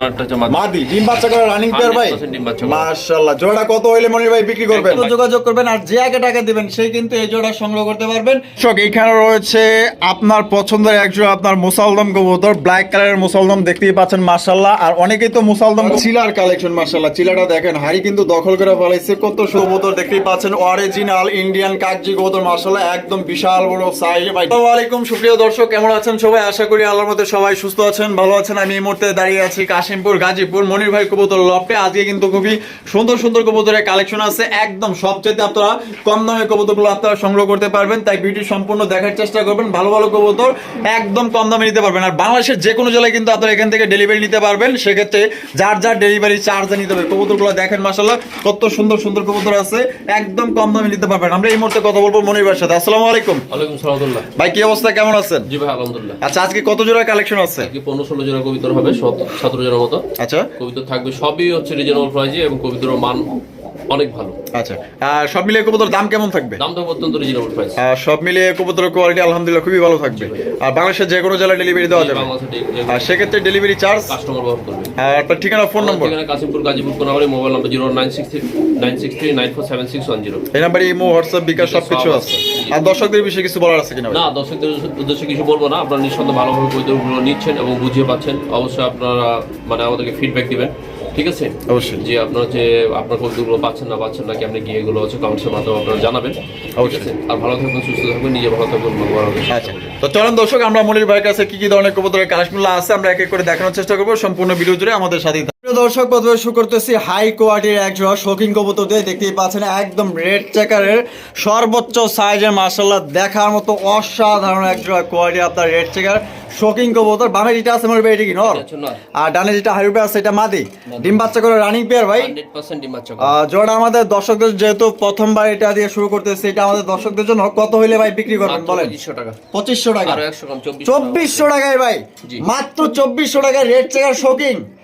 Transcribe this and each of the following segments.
একটা হচ্ছে মাদি। মাদি ডিম বাচ্চা করে রানিং পেয়ার ভাই। 100% ডিম বাচ্চা করা। মাশাআল্লাহ জোড়া কত হইলে মনির ভাই বিক্রি করবেন? যোগাযোগ করবেন আর যে আগে টাকা দিবেন সেই কিন্তু এই জোড়া সংগ্রহ করতে পারবেন। দর্শক এখানে রয়েছে আপনার পছন্দের এক জোড়া আপনার মুসালদম কবুতর ব্ল্যাক কালারের মুসালদম দেখতেই পাচ্ছেন মাশাআল্লাহ। আর অনেকেই তো মুসালদম চিলার কালেকশন মাশাআল্লাহ চিলাটা দেখেন হাড়ি কিন্তু দখল করে ফেলাইছে কত কবুতর দেখতেই পাচ্ছেন অরিজিনাল ইন্ডিয়ান কাকজি কবুতর মাশাআল্লাহ একদম বিশাল বড় সাইজ ভাই। আসসালামু আলাইকুম সুপ্রিয় দর্শক কেমন আছেন সবাই? আশা করি আল্লাহর মধ্যে সবাই সুস্থ আছেন ভালো আছেন। আমি এই মুহূর্তে দাঁড়িয়ে আছি কাশিমপুর গাজীপুর মনির ভাই কবুতর লপে আজকে কিন্তু খুবই সুন্দর সুন্দর কবুতরের কালেকশন আছে। একদম সবচেয়ে আপনারা কম দামে কবুতরগুলো আপনারা সংগ্রহ করতে পারবেন। তাই ভিডিও সম্পূর্ণ দেখার চেষ্টা করবেন। ভালো ভালো কবুতর একদম কম দামে নিতে পারবেন। আর বাংলাদেশের যে কোনো জেলায় কিন্তু আপনারা এখান থেকে ডেলিভারি নিতে পারবেন। সেক্ষেত্রে যার যার ডেলিভারি চার্জ নিতে হবে কবুতরগুলো দেখেন মাসাল্লাহ কত সুন্দর সুন্দর কবুতর আছে। একদম কম দামে নিতে পারবেন। আমরা এই মুহূর্তে কথা বলব মনির ভাইয়ের সাথে। আসসালামু আলাইকুম। ওয়ালাইকুম সালামুল্লাহ ভাই কি অবস্থা? কেমন আছেন? জি ভাই আলহামদুলিল্লাহ। আচ্ছা আজকে কত জোড়া কালেকশন আছে? আজকে পনেরো ষোলো জোড়া কবিতর হবে সত- সতেরো জোড়ার মতো। আচ্ছা। কবিতর থাকবে সবই হচ্ছে রিজনেবল প্রাইজে এবং কবিতর মান অনেক ভালো। আচ্ছা সব মিলিয়ে কবুতর দাম কেমন থাকবে? দাম তো অত্যন্ত রিজনেবল প্রাইস সব মিলিয়ে কবুতরের কোয়ালিটি আলহামদুলিল্লাহ খুবই ভালো থাকবে। আর বাংলাদেশের যে কোনো জেলায় ডেলিভারি দেওয়া যাবে। আর সেক্ষেত্রে ডেলিভারি চার্জ কাস্টমার ব্যবহার করবে। আর আপনার ঠিকানা ফোন নম্বর ঠিকানা Kashimpur Gazipur Konabari mobile number zero nine six three nine six three nine four seven six one zero এই নাম্বারে ইমো হোয়াটসঅ্যাপ বিকাশ সবকিছু আছে। আর দর্শকদের বিষয়ে কিছু বলার আছে কিনা? না দর্শকদের উদ্দেশ্যে কিছু বলব না। আপনারা নিঃসন্দেহে ভালোভাবে কবিতরগুলো নিচ্ছেন এবং বুঝিয়ে পাচ্ছেন। অবশ্যই আপনারা মানে আমাদেরকে ফিডব্যাক দিবেন। ঠিক আছে? অবশ্যই। যে আপনার যে আপনার কবিতাগুলো পাচ্ছেন না পাচ্ছেন না আপনি গিয়ে এগুলো হচ্ছে কমেন্টসের মাধ্যমে আপনারা জানাবেন? অবশ্যই। আর ভালো থাকবেন সুস্থ থাকবেন নিজে ভালো থাকবেন আচ্ছা। তো চলেন দর্শক আমরা মনির ভাইয়ের কাছে কি কি ধরনের কবুতরের কালেকশনগুলো আছে আমরা এক এক করে দেখানোর চেষ্টা করব। সম্পূর্ণ ভিডিও জুড়ে আমাদের। প্রিয় দর্শক প্রথমে শুরু করতেছি হাই কোয়ালিটির এক জোড়া শৌখিন কবুতর দিয়ে। দেখতেই পাচ্ছেন একদম রেড চেকারের সর্বোচ্চ সাইজের মার্শাল্লাহ দেখার মতো অসাধারণ এক জোড়া কোয়ালিটি আপনার রেড চেকার শৌখিন কবুতর। বামে যেটা আছে মনে এটা কি নর? আর ডানে যেটা হাইরুপে আছে এটা মাদি। ডিম বাচ্চা করে রানিং পেয়ার ভাই। 100% ডিম বাচ্চা আহ, জোড়া আমাদের দর্শকদের যেহেতু প্রথমবার এটা দিয়ে শুরু করতেছে এটা আমাদের দর্শকদের জন্য কত হইলে ভাই বিক্রি করবেন বলেন? 2500 টাকা। পঁচিশশো টাকা। আরও 100 কম 2400 চব্বিশশো টাকায় ভাই। মাত্র চব্বিশশো টাকায় রেড চেকার শোকিং জি।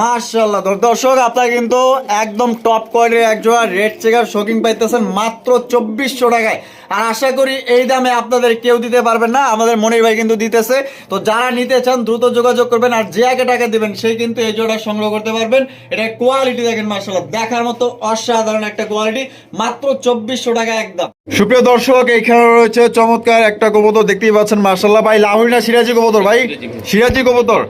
মার্শাল্লাহ দর্শক আপনারা কিন্তু একদম টপ কোয়ালিটির এক জোড়া রেড চেকার শোকিং পাইতেছেন মাত্র চব্বিশশো টাকায়। আর আশা করি এই দামে আপনাদের কেউ দিতে পারবেন না আমাদের মনির ভাই কিন্তু দিতেছে। তো যারা নিতে চান দ্রুত যোগাযোগ করবেন আর যে আগে টাকা দিবেন সেই কিন্তু এই জোড়া সংগ্রহ করতে পারবেন। এটা কোয়ালিটি দেখেন মার্শাল্লাহ দেখার মতো অসাধারণ একটা কোয়ালিটি মাত্র চব্বিশশো টাকা একদম। সুপ্রিয় দর্শক এখানে রয়েছে চমৎকার একটা কবুতর দেখতেই পাচ্ছেন মার্শাল্লাহ ভাই লাহুরি না সিরাজি কবুতর ভাই। সিরাজি। সিরাজি কবুতর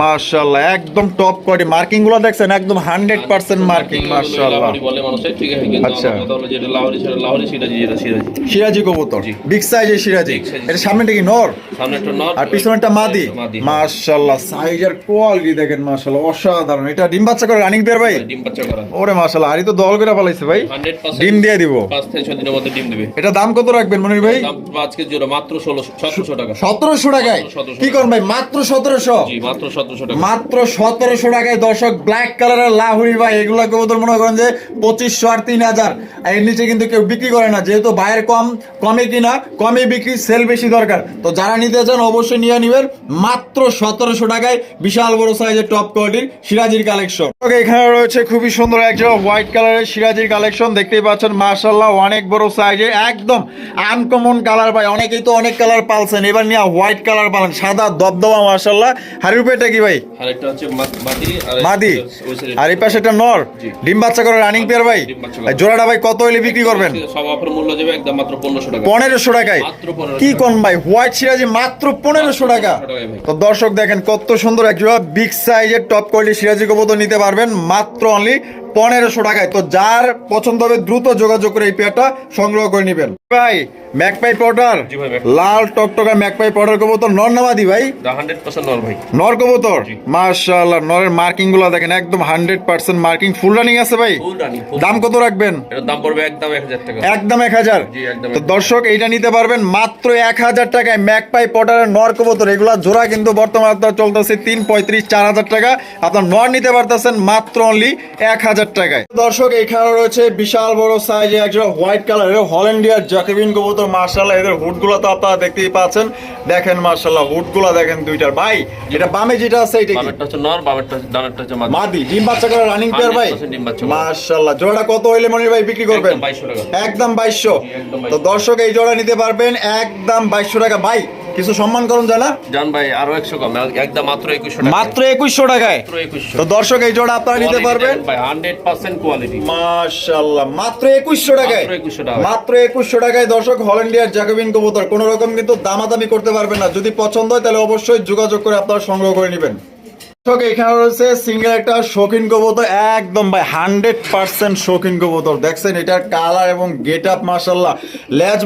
মার্শাল্লাহ একদম টপ কোয়ালিটি মার্কিংগুলো দেখছেন একদম হান্ড্রেড পার্সেন্ট মার্কিং মার্শাল্লাহ লাহোরি বলে মানুষে ঠিক আছে কিন্তু আচ্ছা। আমার কথা হলো যেটা লাহোরি সেটা লাহোরি সিরাজি যেটা সিরাজি। সিরাজি কবুতর। বিগ সাইজের সিরাজি। এটা সামনেটা কি নর? সামনে একটা নট আর পিছনেটা মাদি? মাদি মার্শাল্লাহ সাইজের কোয়ালিটি দেখেন মার্শাল্লাহ অসাধারণ। এটা ডিম বাচ্চা করে রানিং পেয়ার ভাই? ডিম বাচ্চা করা। ওরে মার্শাল্লাহ আরি তো দল করে পালাইছে ভাই। 100% ডিম দিয়ে দিব। পাঁচ থেকে ছয় দিনের মধ্যে ডিম দিবে। এটা দাম কত রাখবেন মনির ভাই? দাম আজকে জোড়া মাত্র ষোলোশো সতেরোশো টাকা। সতেরোশো টাকায়? 1700 কি করুন ভাই? মাত্র সতেরোশো? জি মাত্র সতেরোশো টাকা। মাত্র সতেরোশো টাকায় দর্শক ব্ল্যাক কালারের লাহুরি ভাই এগুলো কবুতর মনে করেন যে পঁচিশশো আর তিন হাজার। আর এর নিচে কিন্তু কেউ বিক্রি করে না যেহেতু বাইরের কম কমে কিনা কমে বিক্রি সেল বেশি দরকার। তো যারা নিতে চান অবশ্যই নিয়ে নিবেন মাত্র সতেরোশো টাকায় বিশাল বড় সাইজের টপ কোয়ালিটির সিরাজির কালেকশন ওকে এখানে রয়েছে খুবই সুন্দর একজন হোয়াইট কালারের সিরাজির কালেকশন দেখতেই পাচ্ছেন মার্শাল্লাহ অনেক বড় সাইজের একদম আনকমন কালার ভাই অনেকেই তো অনেক কালার পালছেন এবার নিয়ে হোয়াইট কালার পালেন সাদা দবদবা মার্শাল্লাহ হারিরুপেটা কি ভাই? আর একটা হচ্ছে মাদি আর এই পাশে একটা নর। ডিম বাচ্চা করে রানিং পেয়ার ভাই। জোড়াটা ভাই কত হইলে বিক্রি করবেন? সব অফার মূল্য যাবে একদম মাত্র পনেরোশো টাকা। পনেরোশো টাকায়? কি কোন ভাই? হোয়াইট সিরাজি মাত্র পনেরোশো টাকা। তো দর্শক দেখেন কত সুন্দর এক জোড়া বিগ সাইজের টপ কোয়ালিটি সিরাজি কবুতর নিতে পারবেন। মাত্র অনলি পনেরোশো টাকায়। তো যার পছন্দ হবে দ্রুত যোগাযোগ করে এই পেয়ারটা সংগ্রহ করে নেবেন। ভাই ম্যাকপাই পাউডার। লাল টকটকা ম্যাকপাই পাউডার কবুতর নর নামাদি ভাই? নর কবুতর? নরের মার্কিংগুলো দেখেন একদম hundred percent marking. Full running আছে ভাই? দাম কত রাখবেন? দাম পড়বে একদম এক হাজার টাকা। একদম এক হাজার? তো দর্শক এইটা নিতে পারবেন মাত্র এক হাজার টাকায় ম্যাকপাই পটারের নর কবুতর। এগুলা জোড়া কিন্তু বর্তমানে আপনার চলতেছে তিন পঁয়ত্রিশ চার হাজার টাকা। আপনার নর নিতে পারতেছেন মাত্র অনলি এক হাজার টাকায়। দর্শক এখানে রয়েছে বিশাল বড় সাইজে একজন হোয়াইট কালার কালারের হল্যান্ডিয়ার জ্যাকবিন কবুতর। মার্শাল্লাহ এদের হুডগুলো তো আপনারা দেখতেই পাচ্ছেন। দেখেন মার্শাল্লাহ হুডগুলো দেখেন দুইটার। ভাই এটা বামে যেটা আছে এটা বামেরটা হচ্ছে নর বামেরটা হচ্ছে ডানেরটা হচ্ছে মাদি। মাদি ডিম বাচ্চা করে রানিং পেয়ার ভাই? 100% ডিম বাচ্চা করা। মাশাআল্লাহ জোড়া কত হইলে মনির ভাই বিক্রি করবেন? একদম 2200 টাকা। একদম বাইশশো। জি, একদম 2200 তো দর্শক এই জোড়া নিতে পারবেন একদম বাইশশো টাকা। ভাই কিছু সম্মান করুন যায় জান ভাই আরও একশো কম। একদম মাত্র একুশশো মাত্র একুশশো টাকায়। তো দর্শক এই জোড়া আপনারা নিতে পারবেন। হান্ড্রেড পার্সেন্ট কোয়ালিটি মাশাল্লাহ মাত্র একুশশো টাকায়। মাত্র 2100 মাত্র একুশশো টাকায় দর্শক হল্যান্ডিয়ার জ্যাকোবিন কবুতর। কোনো রকম কিন্তু দামাদামি করতে পারবেন না। যদি পছন্দ হয় তাহলে অবশ্যই যোগাযোগ করে আপনারা সংগ্রহ করে নেবেন। দর্শক এখানে রয়েছে সিঙ্গেল একটা শৌখিন কবুতর একদম ভাই হান্ড্রেড পার্সেন্ট শৌখিন কবুতর। দেখছেন এটার কালার এবং গেট আপ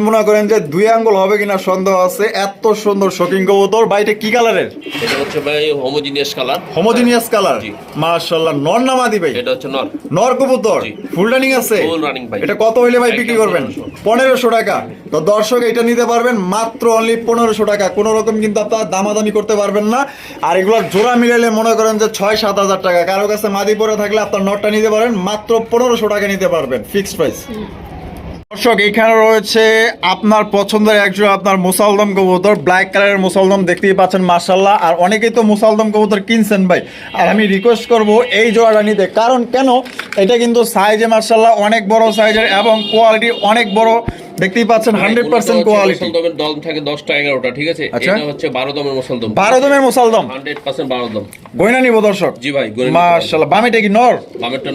মনে করেন যে দুই আঙ্গুল হবে কিনা সন্দেহ আছে এত সুন্দর শৌখিন কবুতর। ভাই এটা কি কালারের এটা হচ্ছে ভাই হোমোজিনিয়াস কালার হোমোজিনিয়াস কালার জি। মার্শাল্লাহ নর নামাদি ভাই? এটা হচ্ছে নর। নর কবুতর? ফুল রানিং আছে? ভাই। এটা কত হইলে ভাই একদম বিক্রি করবেন? পনেরোশো। টাকা। তো দর্শক এটা নিতে পারবেন মাত্র অনলি পনেরোশো টাকা। কোন রকম কিন্তু আপনার দামাদামি করতে পারবেন না। আর এগুলোর জোড়া মিলাইলে মনে করেন যে ছয়, সাত হাজার টাকা। কারও কাছে মাদি পরে থাকলে আপনার নটটা নিতে পারেন, মাত্র পনেরোশো টাকা নিতে পারবেন ফিক্সড প্রাইস দর্শক, এখানে রয়েছে আপনার পছন্দের একজন আপনার মুসালদম কবুতর ব্ল্যাক কালারের মুসালদম দেখতেই পাচ্ছেন মার্শাল্লাহ আর অনেকেই তো মুসালদম কবুতর কিনছেন ভাই। আর আমি রিকোয়েস্ট করব এই জোড়াটা নিতে, কারণ কেন? এটা কিন্তু সাইজে মার্শাল্লাহ অনেক বড় সাইজের এবং কোয়ালিটি অনেক বড়। দেখতেই পাচ্ছেন হান্ড্রেড পার্সেন্ট কোয়ালিটি মুসলদমের দম থাকে দশটা এগারোটা ঠিক আছে? আচ্ছা। এটা হচ্ছে বারো দমের মুসলদম বারো দমের মুসালদম হান্ড্রেড পার্সেন্ট বারো দম। গয়না নিব দর্শক। জি ভাই মার্শাল্লাহ বামেটা কি নর।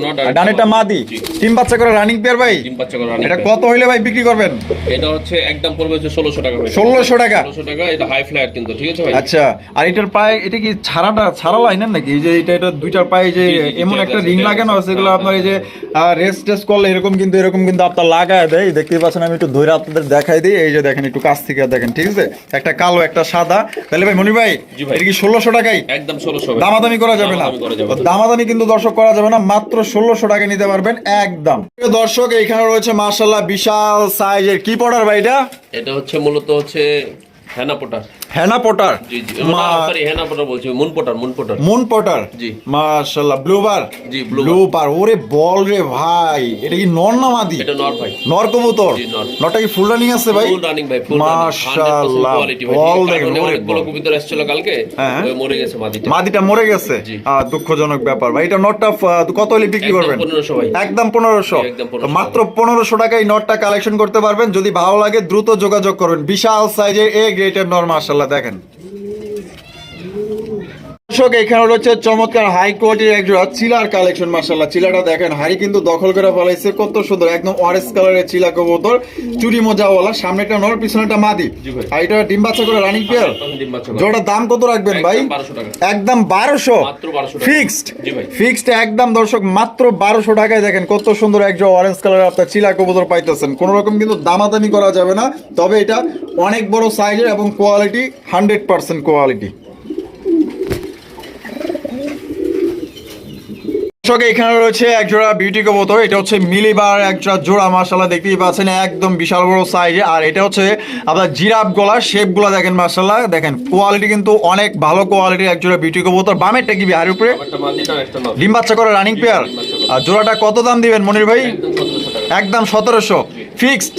নট আর ডানেটা মাদি। তিন বাচ্চা করে রানিং পেয়ার ভাই। ডিম বাচ্চা করে running এটা কত হইলে ভাই বিক্রি করবেন? এটা হচ্ছে একদম পড়বে হচ্ছে ষোলোশো টাকা 1600 টাকা? ষোলোশো টাকা এটা হাই ফ্লায়ার কিন্তু ঠিক আছে ভাই? আচ্ছা। আর এটার পায়ে এটা কি ছাড়াটা ছাড়া লাইনের নাকি? এই যে এটা এটা দুইটার পায়ে যে এমন একটা রিং লাগানো আছে এগুলো আপনার এই যে রেস্ট টেস্ট করলে এরকম কিন্তু এরকম কিন্তু আপনার লাগায় দেয়। দেখতেই পাচ্ছেন আমি একটু ধরে আপনাদের দেখাই দিই এই যে দেখেন একটু কাছ থেকে দেখেন ঠিক আছে? একটা কালো একটা সাদা। তাহলে ভাই মনি ভাই এটা কি ষোলোশো টাকাই একদম ষোলোশো দামাদামি করা যাবে না। দামাদামি কিন্তু দর্শক করা যাবে না মাত্র ষোলোশো টাকা নিতে পারবেন একদম। দর্শক এইখানে রয়েছে মার্শাল্লাহ বিশাল সাইজের কি পড়ার ভাই এটা? এটা হচ্ছে মূলত হচ্ছে হেনা পোটার হেনা পটার জি জি সরি হেনা পোটার বলছি moon pouter moon pouter. Moon pouter? জি। মাশাআল্লাহ ব্লুবার জি, ব্লুবার ওরে বল রে ভাই এটা কি নর না মাদি? এটা নর ভাই। নর কবুতর? জি, নর। নরটা কি ফুল রানিং আছে ভাই? ফুল রানিং ভাই ফুল মাশাআল্লাহ বল দেখেন ওরে অনেকগুলো বল। কবিতা এসেছিল কালকে হ্যাঁ। মরে গেছে মাদিটা। মাদিটা মরে গেছে। দুঃখজনক ব্যাপার। ভাই এটা নটটা কত হলে বিক্রি করবেন? 1500 ভাই। একদম পনেরোশো। 1500 মাত্র পনেরোশো টাকায় নটটা কালেকশন করতে পারবেন। যদি ভালো লাগে দ্রুত যোগাযোগ করবেন। বিশাল সাইজের এ গ্রেটের নর মাশাআল্লাহ। দেখেন। দর্শক এখানে রয়েছে চমৎকার হাই কোয়ালিটির একজোড়া চিলার কালেকশন মার্শাল্লাহ চিলাটা দেখেন হাড়ি কিন্তু দখল করে ফেলাইছে কত সুন্দর একদম অরেঞ্জ কালারের চিলা কবুতর। চুরি মোজাওয়ালা সামনে একটা নর পিছনে একটা মাদি। আর এটা ডিম বাচ্চা করে রানিং পেয়ার জোড়ার দাম কত রাখবেন ভাই? একদম 1200 টাকা। একদম বারোশো। মাত্র 1200 টাকা। ফিক্সড ফিক্সড একদম দর্শক মাত্র বারোশো টাকায় দেখেন কত সুন্দর একজন অরেঞ্জ কালার আপনার চিলা কবুতর পাইতেছেন। কোন রকম কিন্তু দামাদামি করা যাবে না তবে এটা অনেক বড় সাইজের এবং কোয়ালিটি হান্ড্রেড পার্সেন্ট কোয়ালিটি দর্শক এখানে রয়েছে এক জোড়া বিউটি কবুতর এটা হচ্ছে মিলিবার একটা জোড়া মার্শাল্লাহ দেখতেই পাচ্ছেন একদম বিশাল বড় সাইজে আর এটা হচ্ছে আপনার জিরাফ গলা শেপগুলা দেখেন মার্শাল্লাহ দেখেন কোয়ালিটি কিন্তু অনেক ভালো কোয়ালিটির এক জোড়া বিউটি কবুতর। বামেরটা কি বিহার উপরে? ডিম বাচ্চা করে রানিং পেয়ার। আর জোড়াটা কত দাম দিবেন মনির ভাই? একদম 1700 টাকা। একদম সতেরোশো। ফিক্সড।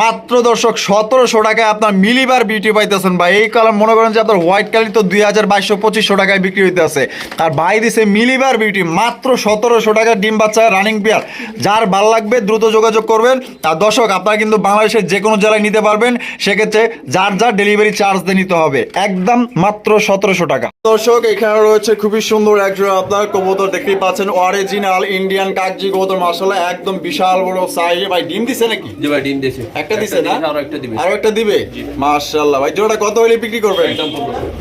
মাত্র দর্শক সতেরোশো টাকায় আপনার মিলিবার বিউটি পাইতেছেন ভাই। এই কালার মনে করেন যে আপনার হোয়াইট কালার তো দুই হাজার বাইশশো পঁচিশশো টাকায় বিক্রি হইতেছে। আর ভাই দিছে মিলিবার বিউটি মাত্র সতেরোশো টাকা ডিম বাচ্চা রানিং পেয়ার যার ভালো লাগবে দ্রুত যোগাযোগ করবেন। আর দর্শক আপনারা কিন্তু বাংলাদেশের যে কোনো জেলায় নিতে পারবেন। সেক্ষেত্রে যার যার ডেলিভারি চার্জ দিয়ে নিতে হবে। একদম মাত্র সতেরোশো টাকা। দর্শক এখানে রয়েছে খুবই সুন্দর একজন আপনার কবুতর। দেখতেই পাচ্ছেন অরিজিনাল ইন্ডিয়ান কাকজি কবুতর। মাসাল্লাহ একদম বিশাল বড় সাইজ ভাই ডিম দিছে নাকি? জি ভাই ডিম দিয়েছে একটা দিছে না? আরও একটা দিবে। আরও একটা দিবে? মাশাআল্লাহ। ভাই জোড়াটা কত হলে বিক্রি করবেন?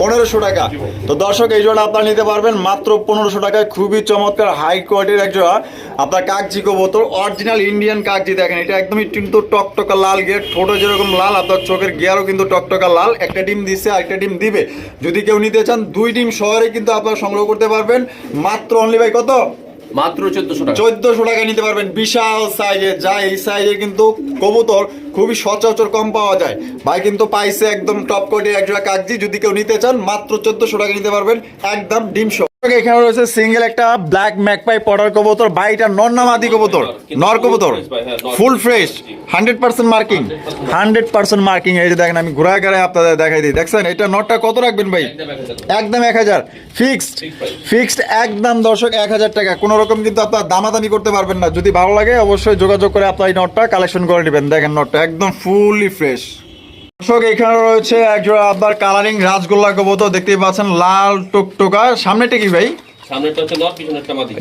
পনেরোশো। টাকা। তো দর্শক এই জোড়া আপনারা নিতে পারবেন মাত্র পনেরোশো টাকায়। খুবই চমৎকার হাই কোয়ালিটির এক জোড়া। আপনার কাকজি কবুতর অরিজিনাল ইন্ডিয়ান কাকজি দেখেন। এটা একদমই কিন্তু টকটকা লাল গিয়ার ঠোঁটো যেরকম লাল আপনার চোখের গিয়ারও কিন্তু টকটকা লাল। একটা ডিম দিছে আরেকটা ডিম দিবে। যদি কেউ নিতে চান দুই ডিম শহরে কিন্তু আপনারা সংগ্রহ করতে পারবেন। মাত্র অনলি ভাই কত? মাত্র 1400 টাকা। চোদ্দশো টাকায় নিতে পারবেন। বিশাল সাইজে যা এই সাইজে কিন্তু কবুতর খুবই সচরাচর কম পাওয়া যায়। ভাই কিন্তু পাইছে একদম টপ কোয়ালিটির একজোড়া কাগজি। যদি কেউ নিতে চান, মাত্র চোদ্দশো টাকা নিতে পারবেন। একদম ডিমশো এখানে রয়েছে সিঙ্গেল একটা ব্ল্যাক ম্যাকপাই পটার কবুতর ভাই এটা নর নামাদি কবুতর নর কবুতর full fresh hundred percent marking hundred percent marking এই যে দেখেন আমি ঘুরা ঘুরে আপনাদের দেখাই দিই। দেখছেন এটা নটটা কত রাখবেন ভাই? একদম 1000 একদম এক হাজার। ফিক্সড ফিক্সড একদম দর্শক এক হাজার টাকা। কোনো রকম কিন্তু আপনার দামাদামি করতে পারবেন না। যদি ভালো লাগে অবশ্যই যোগাযোগ করে আপনার এই নটটা কালেকশন করে নেবেন। দেখেন নটটা একদম ফুললি ফ্রেশ দর্শক, এখানে রয়েছে একজোড়া আপনার কালারিং রাজগোল্লা কবুতর, দেখতেই পাচ্ছেন, লাল টুকটুকা। সামনেটা কি ভাই?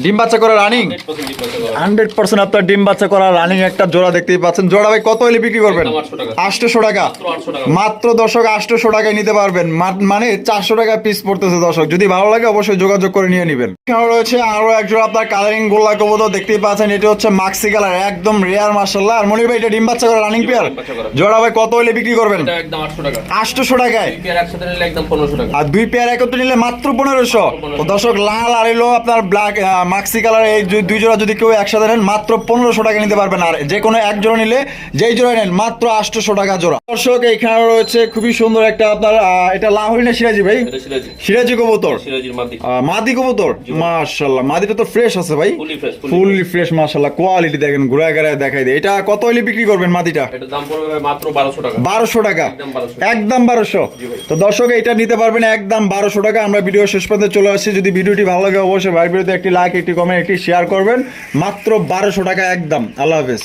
ডিম বাচ্চা করা রানিং 100% ডিম বাচ্চা করা। হান্ড্রেড পার্সেন্ট আপনার ডিম বাচ্চা করা রানিং একটা জোড়া দেখতেই পাচ্ছেন। জোড়া ভাই কত হলে বিক্রি করবেন? একদম 800 টাকা। আটশোশো টাকা। মাত্র 800 টাকা। দর্শক আটশোশো টাকায় নিতে পারবেন। মানে চারশো টাকা পিস পড়তেছে দর্শক। যদি ভালো লাগে অবশ্যই যোগাযোগ করে নিয়ে নেবেন। এখানে রয়েছে আরও একজন আপনার কালারিং গোল্লা কবুতর। দেখতেই পাচ্ছেন এটা হচ্ছে মাক্সি কালার একদম রেয়ার মার্শাল্লাহ আর মনির ভাই এটা ডিম বাচ্চা করা রানিং পেয়ার। জোড়া ভাই কত হলে বিক্রি করবেন? এটা একদম 800 টাকা। আটশোশো টাকায়? দুই পেয়ার একসাথে নিলে একদম 1500 টাকা। আর দুই পেয়ার একত্রে নিলে মাত্র পনেরোশো। দর্শক লাল আর এলো আপনার ব্ল্যাক মাক্সি কালার এই দুই- জোড়া যদি কেউ একসাথে নেন মাত্র পনেরোশো টাকা নিতে পারবেন। আর যে কোনো এক জোড়া নিলে যেই জোড়া নেন মাত্র আটশোশো টাকা জোড়া। দর্শক এইখানে রয়েছে খুবই সুন্দর একটা আপনার এটা লাহরি না সিরাজি ভাই। সিরাজি। কবুতর। মাদি। কবুতর? মাশাল্লাহ মাদিটা তো ফ্রেশ আছে ভাই। ফুলি ফ্রেশ ফুললি ফ্রেশ মাশাল্লাহ কোয়ালিটি দেখেন ঘুরায় ঘুরায় দেখাই দেয়। এটা কত হলে বিক্রি করবেন মাদিটা? এটা দাম পড়বে ভাই মাত্র 1200 টাকা। বারোশো টাকা। একদম 1200 একদম বারোশো। তো দর্শক এটা নিতে পারবেন একদম বারোশো টাকা। আমরা ভিডিও শেষ পর্যন্ত চলে আসছি। যদি ভিডিওটি ভালো লাগে অবশ্যই ভাই ভিডিওতে একটি লাইক একটি কমেন্ট একটি শেয়ার করবেন। মাত্র বারোশো টাকা একদম। আল্লাহ হাফেজ।